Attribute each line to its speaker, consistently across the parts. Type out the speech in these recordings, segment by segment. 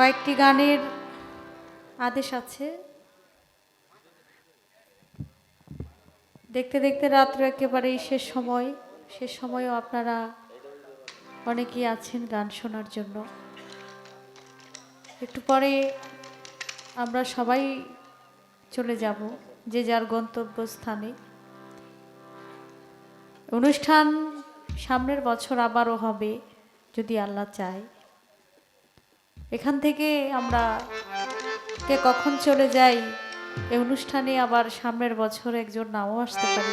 Speaker 1: কয়েকটি গানের আদেশ আছে। দেখতে দেখতে রাত্র একেবারেই শেষ সময়। শেষ সময়ও আপনারা অনেকেই আছেন গান শোনার জন্য। একটু পরে আমরা সবাই চলে যাব যে যার গন্তব্যস্থানে। অনুষ্ঠান সামনের বছর আবারও হবে, যদি আল্লাহ চায়। এখান থেকে আমরা কে কখন চলে যাই এই অনুষ্ঠানে আবার সামনের বছর একজন নাও আসতে পারে।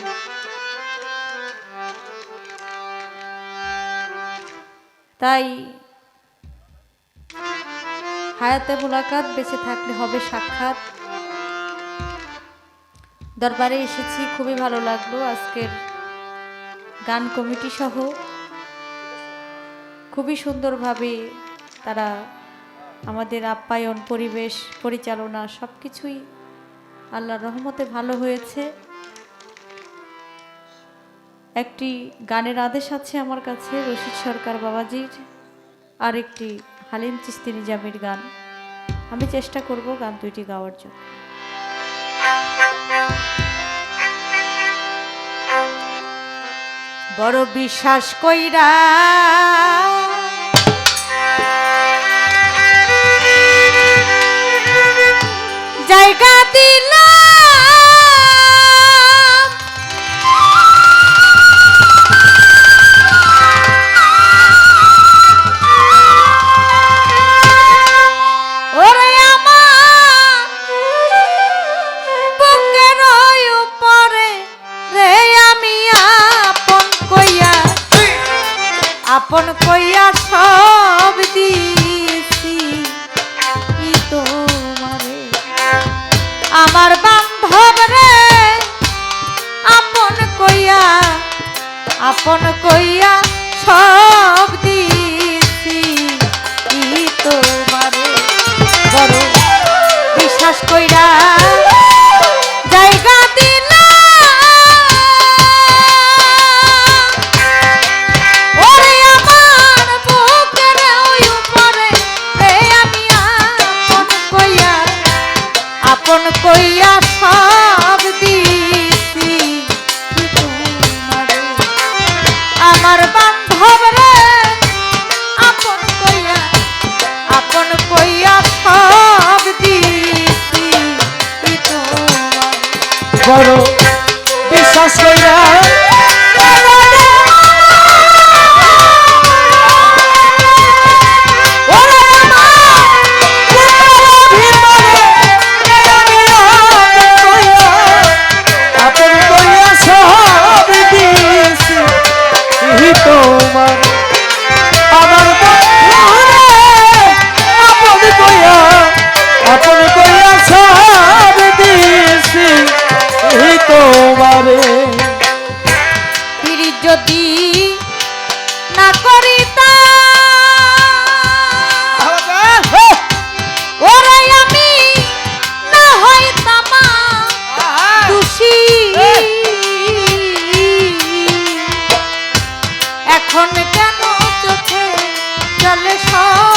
Speaker 1: তাই হায়াতে মোলাকাত, বেঁচে থাকলে হবে সাক্ষাৎ। দরবারে এসেছি, খুবই ভালো লাগল আজকের গান কমিটি সহ। খুবই সুন্দরভাবে তারা আমাদের আপ্যায়ন, পরিবেশ, পরিচালনা সব কিছুই আল্লাহর রহমতে ভালো হয়েছে। একটি গানের আদেশ আছে আমার কাছে, রশিদ সরকার বাবাজির, আর একটি হালিম চিস্তি নিজামের গান। আমি চেষ্টা করব গান দুইটি গাওয়ার জন্য। বড় বিশ্বাস কইরা জায়গা দিলাম
Speaker 2: পারে
Speaker 1: ফিরি যদি না করি এখন কেন
Speaker 2: চোখে চলে সব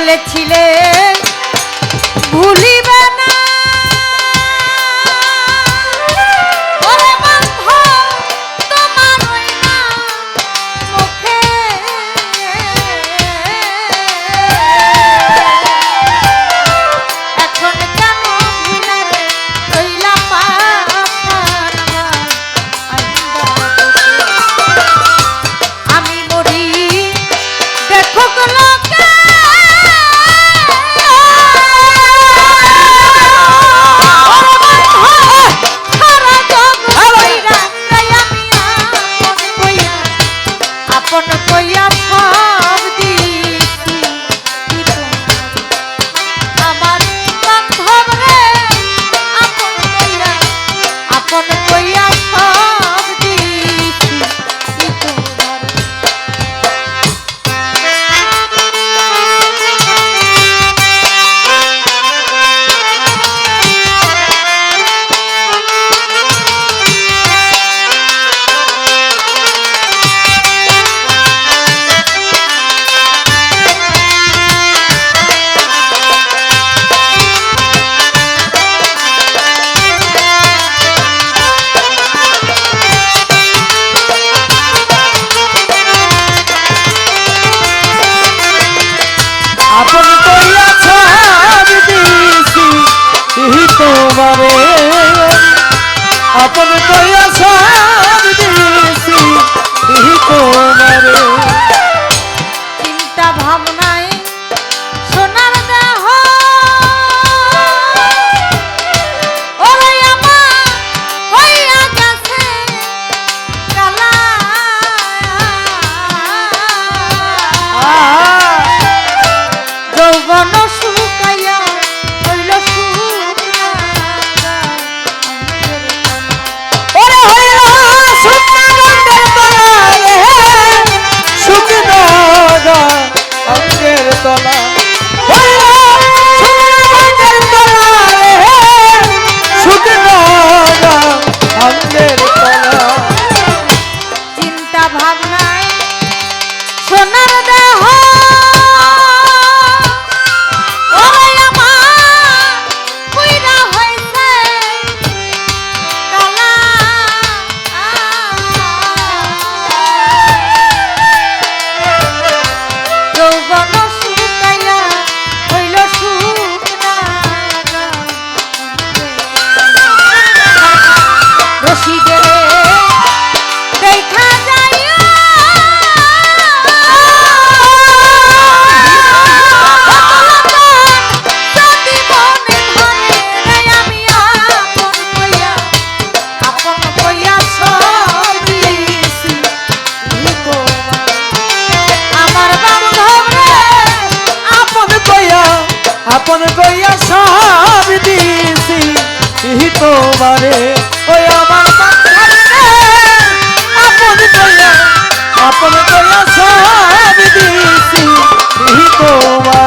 Speaker 1: বলেছিলে ভুলিবে সব দিছি তোমার